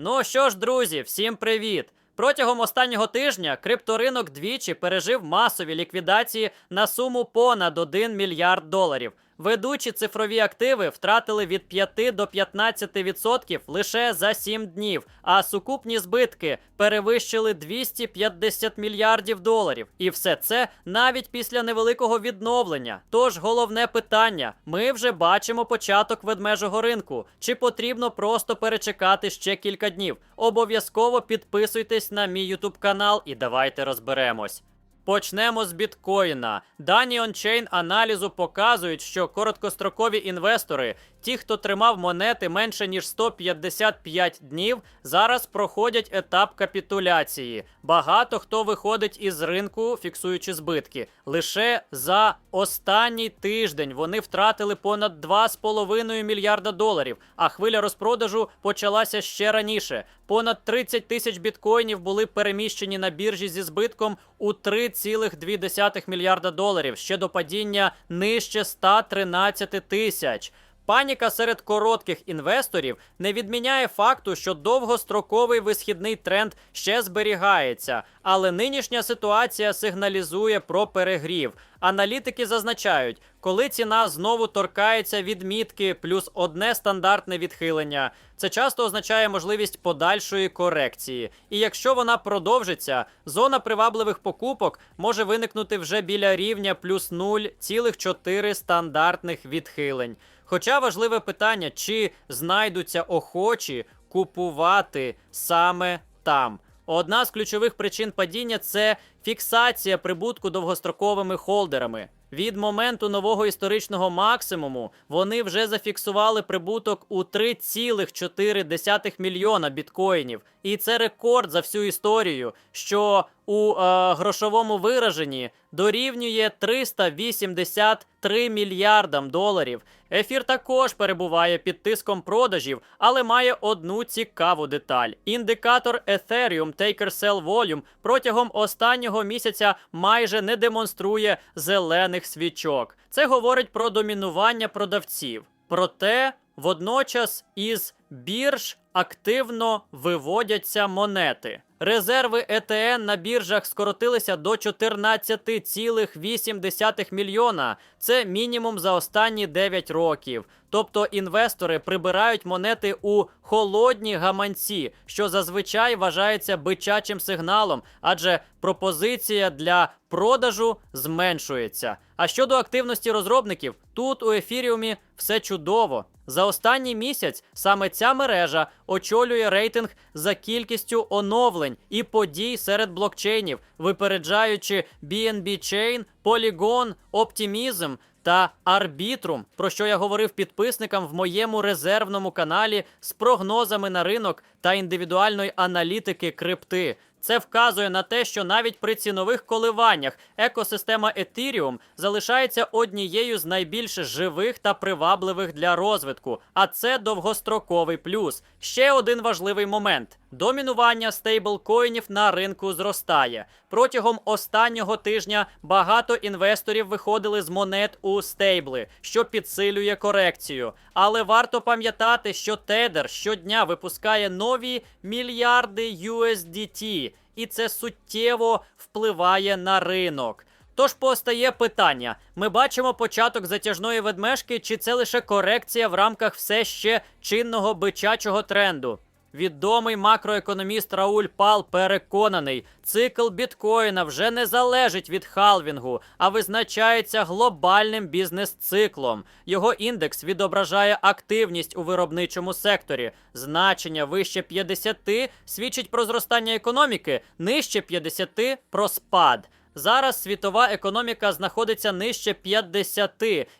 Ну що ж, друзі, всім привіт! Протягом останнього тижня крипторинок двічі пережив масові ліквідації на суму понад 1 мільярд доларів. Ведучі цифрові активи втратили від 5 до 15% лише за 7 днів, а сукупні збитки перевищили 250 мільярдів доларів. І все це навіть після невеликого відновлення. Тож головне питання: ми вже бачимо початок ведмежого ринку. Чи потрібно просто перечекати ще кілька днів? Обов'язково підписуйтесь на мій ютуб канал і давайте розберемось. Почнемо з біткоїна. Дані ончейн аналізу показують, що короткострокові інвестори, ті, хто тримав монети менше ніж 155 днів, зараз проходять етап капітуляції. Багато хто виходить із ринку, фіксуючи збитки. Лише за останній тиждень вони втратили понад 2,5 мільярда доларів, а хвиля розпродажу почалася ще раніше. Понад 30 тисяч біткоїнів були переміщені на біржі зі збитком у 3,2 мільярда доларів ще до падіння нижче 113 тисяч. Паніка серед коротких інвесторів не відміняє факту, що довгостроковий висхідний тренд ще зберігається, але нинішня ситуація сигналізує про перегрів. Аналітики зазначають, коли ціна знову торкається відмітки плюс одне стандартне відхилення, це часто означає можливість подальшої корекції. І якщо вона продовжиться, зона привабливих покупок може виникнути вже біля рівня плюс 0,4 стандартних відхилень. Хоча важливе питання, чи знайдуться охочі купувати саме там. Одна з ключових причин падіння це фіксація прибутку довгостроковими холдерами. Від моменту нового історичного максимуму вони вже зафіксували прибуток у 3,4 мільйона біткоїнів. І це рекорд за всю історію, що у е, грошовому вираженні дорівнює 383 мільярдам доларів. Ефір також перебуває під тиском продажів, але має одну цікаву деталь. Індикатор Ethereum Taker Sell Volume протягом останнього місяця майже не демонструє зелених свічок. Це говорить про домінування продавців. Проте водночас із бірж активно виводяться монети. Резерви ЕТН на біржах скоротилися до 14,8 мільйона. Це мінімум за останні 9 років. Тобто інвестори прибирають монети у холодні гаманці, що зазвичай вважається бичачим сигналом, адже пропозиція для продажу зменшується. А щодо активності розробників, тут у ефіріумі все чудово. За останній місяць саме ця мережа очолює рейтинг за кількістю оновлень і подій серед блокчейнів, випереджаючи BNB Chain, Polygon, Optimism та Arbitrum, про що я говорив підписникам в моєму резервному каналі з прогнозами на ринок та індивідуальної аналітики крипти. Це вказує на те, що навіть при цінових коливаннях екосистема Ethereum залишається однією з найбільш живих та привабливих для розвитку, а це довгостроковий плюс. Ще один важливий момент: домінування стейблкоїнів на ринку зростає. Протягом останнього тижня багато інвесторів виходили з монет у стейбли, що підсилює корекцію. Але варто пам'ятати, що Тедер щодня випускає нові мільярди USDT, і це суттєво впливає на ринок. Тож постає питання: ми бачимо початок затяжної ведмежки, чи це лише корекція в рамках все ще чинного бичачого тренду? Відомий макроекономіст Рауль Пал переконаний, цикл біткоїна вже не залежить від халвінгу, а визначається глобальним бізнес-циклом. Його індекс відображає активність у виробничому секторі. Значення вище 50 свідчить про зростання економіки, нижче 50 – про спад. Зараз світова економіка знаходиться нижче 50,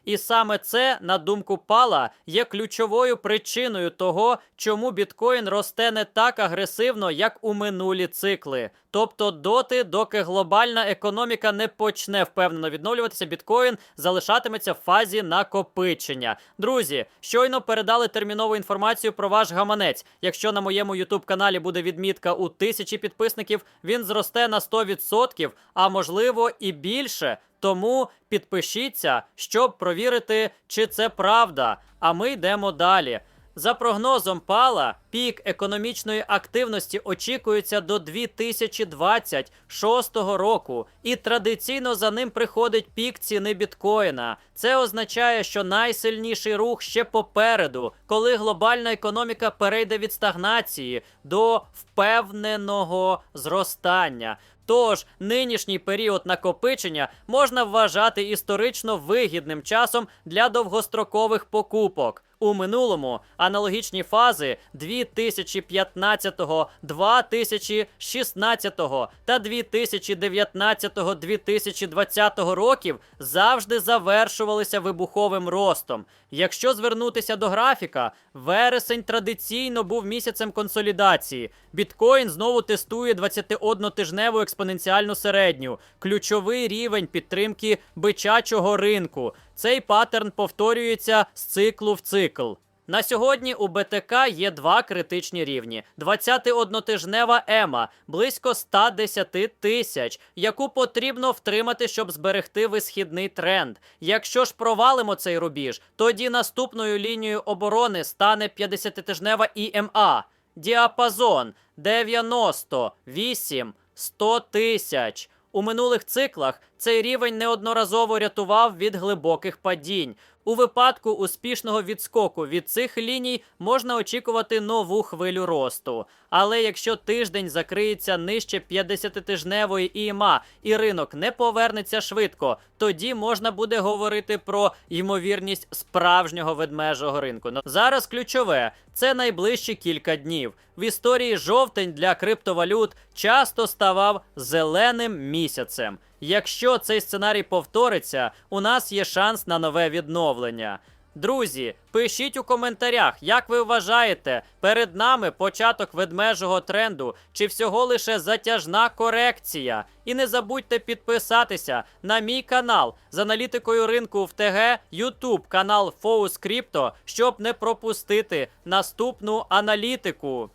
і саме це, на думку Пала, є ключовою причиною того, чому біткоін росте не так агресивно, як у минулі цикли. Тобто, доти, доки глобальна економіка не почне впевнено відновлюватися, біткоін залишатиметься в фазі накопичення. Друзі, щойно передали термінову інформацію про ваш гаманець. Якщо на моєму youtube каналі буде відмітка у тисячі підписників, він зросте на 100%, а можливо і більше. Тому підпишіться, щоб провірити, чи це правда. А ми йдемо далі. За прогнозом Пала, пік економічної активності очікується до 2026 року, і традиційно за ним приходить пік ціни біткоїна. Це означає, що найсильніший рух ще попереду, коли глобальна економіка перейде від стагнації до впевненого зростання. Тож нинішній період накопичення можна вважати історично вигідним часом для довгострокових покупок. У минулому аналогічні фази 2015, 2016 та 2019-2020 років завжди завершувалися вибуховим ростом. Якщо звернутися до графіка, вересень традиційно був місяцем консолідації. Біткоін знову тестує 21-тижневу експоненціальну середню, ключовий рівень підтримки бичачого ринку. Цей паттерн повторюється з циклу в цикл. На сьогодні у БТК є два критичні рівні: 21-тижнева ема близько 110 тисяч, яку потрібно втримати, щоб зберегти висхідний тренд. Якщо ж провалимо цей рубіж, тоді наступною лінією оборони стане 50-тижнева ІМА. Діапазон 98 100 тисяч. У минулих циклах цей рівень неодноразово рятував від глибоких падінь. У випадку успішного відскоку від цих ліній можна очікувати нову хвилю росту. Але якщо тиждень закриється нижче 50-тижневої ІМА і ринок не повернеться швидко, тоді можна буде говорити про ймовірність справжнього ведмежого ринку. Но зараз ключове це найближчі кілька днів. В історії жовтень для криптовалют часто ставав зеленим місяцем. Якщо цей сценарій повториться, у нас є шанс на нове відновлення. Друзі, пишіть у коментарях, як ви вважаєте, перед нами початок ведмежого тренду чи всього лише затяжна корекція. І не забудьте підписатися на мій канал з аналітикою ринку в ТГ, YouTube канал Focus Crypto, щоб не пропустити наступну аналітику.